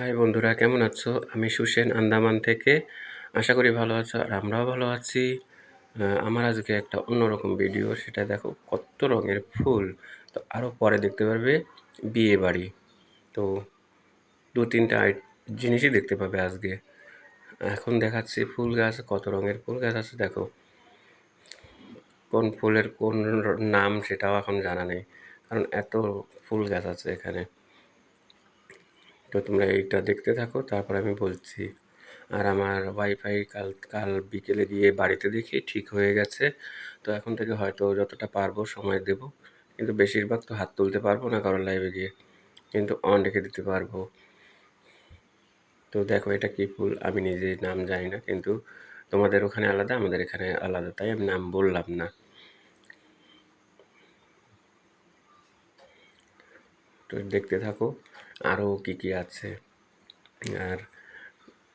High বন্ধুরা, কেমন আছো? আমি সুসেন আন্দামান থেকে। আশা করি ভালো আছো আর আমরাও ভালো আছি। আমার আজকে একটা অন্যরকম ভিডিও সেটা দেখো কত রঙের ফুল। তো আরও পরে দেখতে পারবে, বিয়ে বাড়ি। তো দু তিনটা জিনিসই দেখতে পাবে আজকে। এখন দেখাচ্ছি ফুল গাছ, কত রঙের ফুল গাছ আছে দেখো। কোন ফুলের কোন নাম সেটাও এখন জানা নেই, কারণ এত ফুল গাছ আছে এখানে। তো তোমরা এইটা দেখতে থাকো, তারপর আমি বলছি। আর আমার ওয়াইফাই কাল কাল বিকেলে গিয়ে বাড়িতে দেখি, ঠিক হয়ে গেছে। তো এখন থেকে হয়তো যতটা পারব সময় দেব। কিন্তু বেশিরভাগ তো হাত তুলতে পারব না কারণ লাইভে গিয়ে। কিন্তু অন রেখে দিতে পারব। তো দেখো এটা কী ফুল, আমি নিজে নাম জানি না, কিন্তু তোমাদের ওখানে আলাদা, আমাদের এখানে আলাদা, তাই আমি নাম বললাম না। তো দেখতে থাকো। আরও কী কী আছে? আর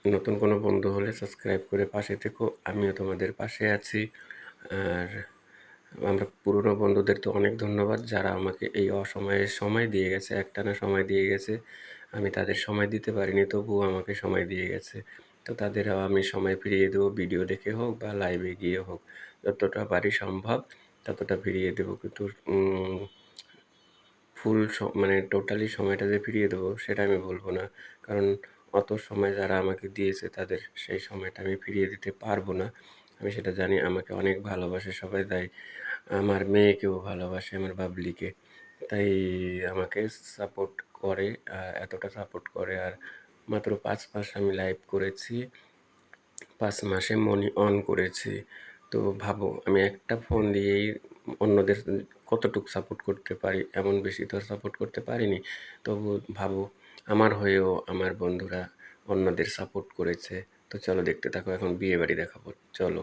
নতুন কোনো বন্ধু হলে সাবস্ক্রাইব করে পাশে থেকো, আমিও তোমাদের পাশে আছি। আর আমরা পুরনো বন্ধুদের তো অনেক ধন্যবাদ, যারা আমাকে এই অসময়ে সময় দিয়ে গেছে, একটানা সময় দিয়ে গেছে। আমি তাদের সময় দিতে পারিনি, তবুও আমাকে সময় দিয়ে গেছে। তো তাদেরও আমি সময় ফিরিয়ে দেবো, ভিডিও দেখে হোক বা লাইভে গিয়ে হোক। যতটা পারি সম্ভব ততটা ফিরিয়ে দেবো। কিন্তু ফুল মানে টোটালি সময়টা যে ফিরিয়ে দেবো সেটা আমি বলব না। কারণ অত সময় যারা আমাকে দিয়েছে তাদের সেই সময়টা আমি ফিরিয়ে দিতে পারব না। আমি সেটা জানি, আমাকে অনেক ভালোবাসে, সবাই তাই। আমার মেয়েকেও ভালোবাসে, আমার বাবলিকে। তাই আমাকে সাপোর্ট করে এতটা সাপোর্ট করে। আর মাত্র পাঁচ মাস আমি লাইভ করেছি, পাঁচ মাসে মনি অন করেছি। তো ভাবো, আমি একটা ফোন দিয়েই অন্যদের কতটুকু সাপোর্ট করতে পারি, এমন বেশি তো সাপোর্ট করতে পারিনি। তবু ভাবো, আমার হয়েও আমার বন্ধুরা অন্যদের সাপোর্ট করেছে। তো চলো দেখতে থাকো, এখন বিয়ে বাড়ি দেখাবো। চলো,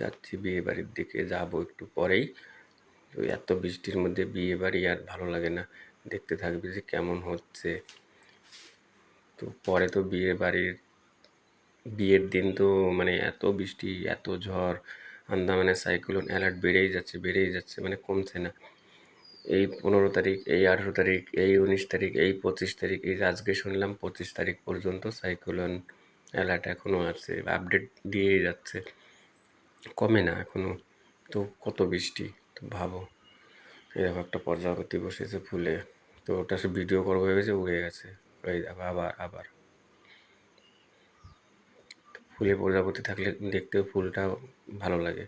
যাচ্ছি বিয়ে বাড়ির দিকে, যাব একটু পরেই। তো এত বৃষ্টির মধ্যে বিয়ে বাড়ি আর ভালো লাগে না। দেখতে থাকবে যে কেমন হচ্ছে। তো পরে তো বিয়ে বাড়ির, বিয়ের দিন তো মানে এত বৃষ্টি, এত ঝড় আন্দামানে সাইক্লোন অ্যালার্ট বেড়েই যাচ্ছে বেড়েই যাচ্ছে মানে কমছে না। এই পনেরো তারিখ, এই আঠেরো তারিখ, এই উনিশ তারিখ, এই পঁচিশ তারিখ, এই আজকে শুনলাম, পঁচিশ তারিখ পর্যন্ত সাইক্লোন অ্যালার্ট এখনও আছে, আপডেট দিয়েই যাচ্ছে। কমে না এখনও তো কত বৃষ্টি, তো ভাবো। এরকম একটা প্রজাপতি বসেছে ফুলে, তো ওটা সে ভিডিও করব ভেবেছে, উড়ে গেছে। ওই দেখো আবার আবার। ফুলে প্রজাপতি থাকলে দেখতেও ফুলটা ভালো লাগে।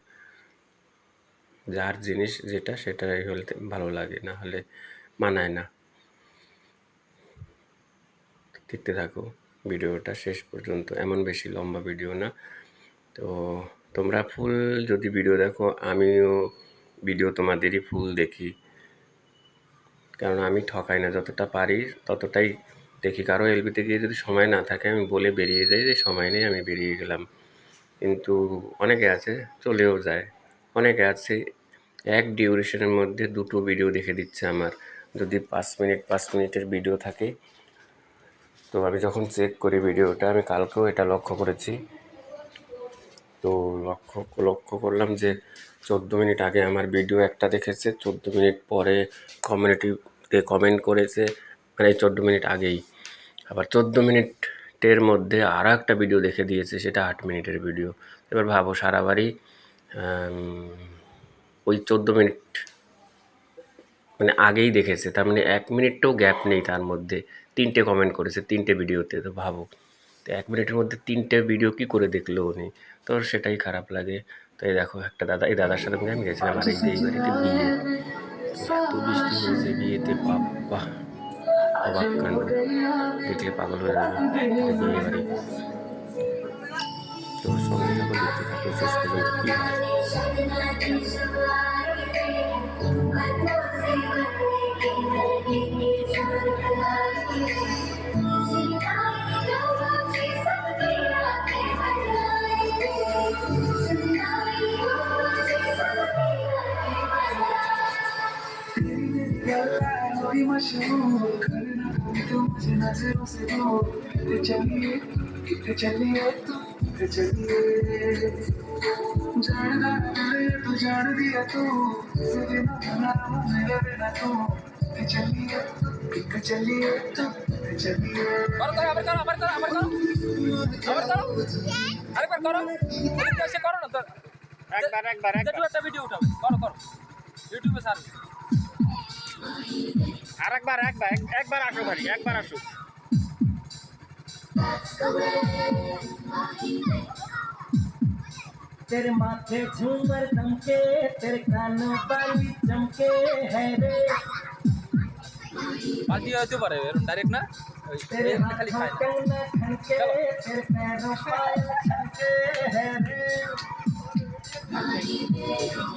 যার জিনিস যেটা সেটাই হলে ভালো লাগে, না হলে মানায় না। দেখতে থাকো, ভিডিওটা শেষ পর্যন্ত। এমন বেশি লম্বা ভিডিও না। তো তোমরা ফুল যদি ভিডিও দেখো, আমিও ভিডিও তোমাদেরই ফুল দেখি। কারণ আমি ঠকাই না, যতটা পারি ততটাই দেখি কারও এলবিতে গিয়ে যদি সময় না থাকে, আমি বলে বেরিয়ে যাই যে সময় নেই, আমি বেরিয়ে গেলাম। কিন্তু অনেকে আছে, চলেও যায়। অনেকে আছে, এক ডিউরেশনের মধ্যে দুটো ভিডিও দেখে দিচ্ছে আমার। যদি পাঁচ মিনিট, পাঁচ মিনিটের ভিডিও থাকে, তো আমি যখন চেক করি ভিডিওটা আমি কালকেও এটা লক্ষ্য করেছি। তো লক্ষ্য লক্ষ্য করলাম যে চোদ্দ মিনিট আগে আমার ভিডিও একটা দেখেছে, চোদ্দ মিনিট পরে কমিউনিটিতে কমেন্ট করেছে। মানে চোদ্দ মিনিট আগেই। আবার চোদ্দ মিনিটের মধ্যে আরও একটা ভিডিও দেখে দিয়েছে, সেটা আট মিনিটের ভিডিও এবার ভাবো সারা বাড়ি ওই চোদ্দ মিনিট মানে আগেই দেখেছে, তার মানে এক মিনিটটাও গ্যাপ নেই তার মধ্যে। তিনটে কমেন্ট করেছে, তিনটে ভিডিওতে তো ভাবো। তো এক মিনিটের মধ্যে তিনটে ভিডিও কি করে দেখল উনি? তো সেটাই খারাপ লাগে। তো এই দেখো একটা দাদা, এই দাদার সাথে আমি গেছিলাম আর এই এই বাড়িতে বিয়ে। এত বৃষ্টি হয়েছে বিয়েতে বাবা অবাক কাণ্ড দেখলে পাগল হয়ে যাবে এটা বিয়ে বাড়ি তো সঙ্গে থাকো দেখতে থাকো শেষ পর্যন্ত কী হয় थोड़ी मशहूर करना कभी तू मुझे नज़रों से दो कितने चलिए कितने चलिए तू कितने चलिए जानना तेरे तो जान दिया तू तेरे ना बना मेरे बिना तू कितने चलिए कितने चलिए तू कितने चलिए और करो अमर करो अमर करो अमर करो अमर करो अरे पर करो कैसे करो ना तो एक बार एक बार। एक बार वीडियो उठाओ। करो करो। यूट्यूब पे सारे। আর একবার একবার একবার আসো ভাই একবার আসো तेरे माथे झूमर दमके तेरे कानों वाली चमके है रे পাল্টি হইতে পারে এরকম ডাইরেক্ট না ওই तेरे এমনি খালি हाथों খায় না कंगना खनके तेरे पैरों पायल छनके है रे আমাদের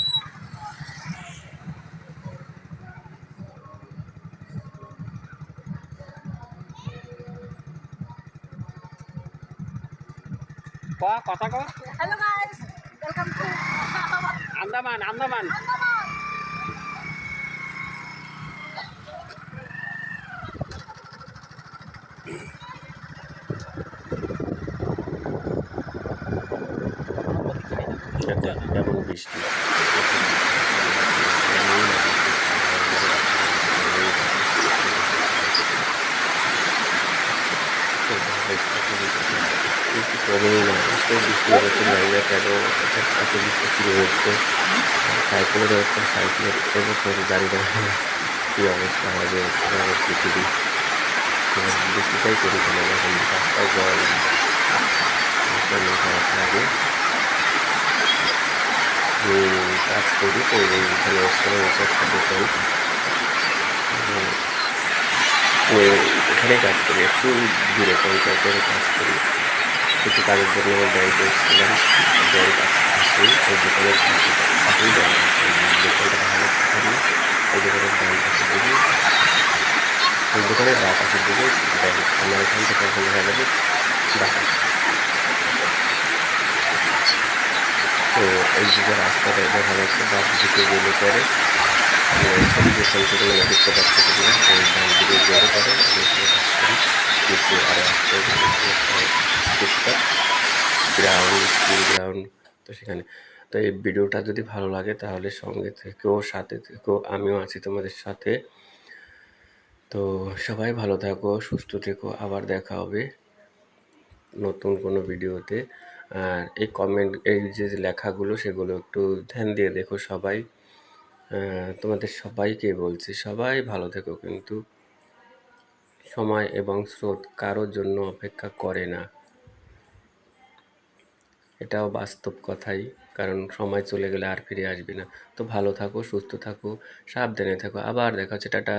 ক কথা ক Hello guys, welcome to Andaman Andaman এটা কেমন বৃষ্টি কমেই না এত বৃষ্টি হচ্ছে না কেন এত বৃষ্টি শুরু হচ্ছে সাইকেলের একটা সাইকেলের এবছর জানি না অবস্থা হবে আমাদের পৃথিবী এখন রাস্তায় জল শরীর খারাপ কাজ করি তো এইখানে এসে একটা দোকান ওই এখানে কাজ করি একটু দূরে পঞ্চায়েতের কাজ করি কিছু কাজের জন্য ব্যাংকে এসেছিলাম ব্যাংক আসি ওই দোকানের পাশেই ব্যাংক দোকানটা ভালো থাকলে ওই দোকানের ব্যাংক আছে দিকে ওই দোকানের বা পাশের দিকে ব্যাংক আমার এখান থেকে ওখানে দেখা যাবে বাস তো এই দিকে রাস্তাটা দেখা যাচ্ছে বাস দিকে গেলে পরে দেখতে পাচ্ছি আরও আসতে হবে গ্রাউন্ড স্কুল গ্রাউন্ড তো সেখানে তো এই ভিডিওটা যদি ভালো লাগে, তাহলে সঙ্গে থেকেও সাথে থেকেও আমিও আছি তোমাদের সাথে তো সবাই ভালো থাকো সুস্থ থেকো আবার দেখা হবে, নতুন কোনো ভিডিওতে আর এই কমেন্ট এই যে লেখাগুলো, সেগুলো একটু ধ্যান দিয়ে দেখো সবাই। তোমাদের সবাইকে বলছি, সবাই ভালো থেকো, কিন্তু সময় এবং স্রোত কারোর জন্য অপেক্ষা করে না। এটাও বাস্তব কথাই, কারণ সময় চলে গেলে আর ফিরে আসবে না। তো ভালো থাকো, সুস্থ থাকো, সাবধানে থাকো, আবার দেখা হচ্ছে, টাটা।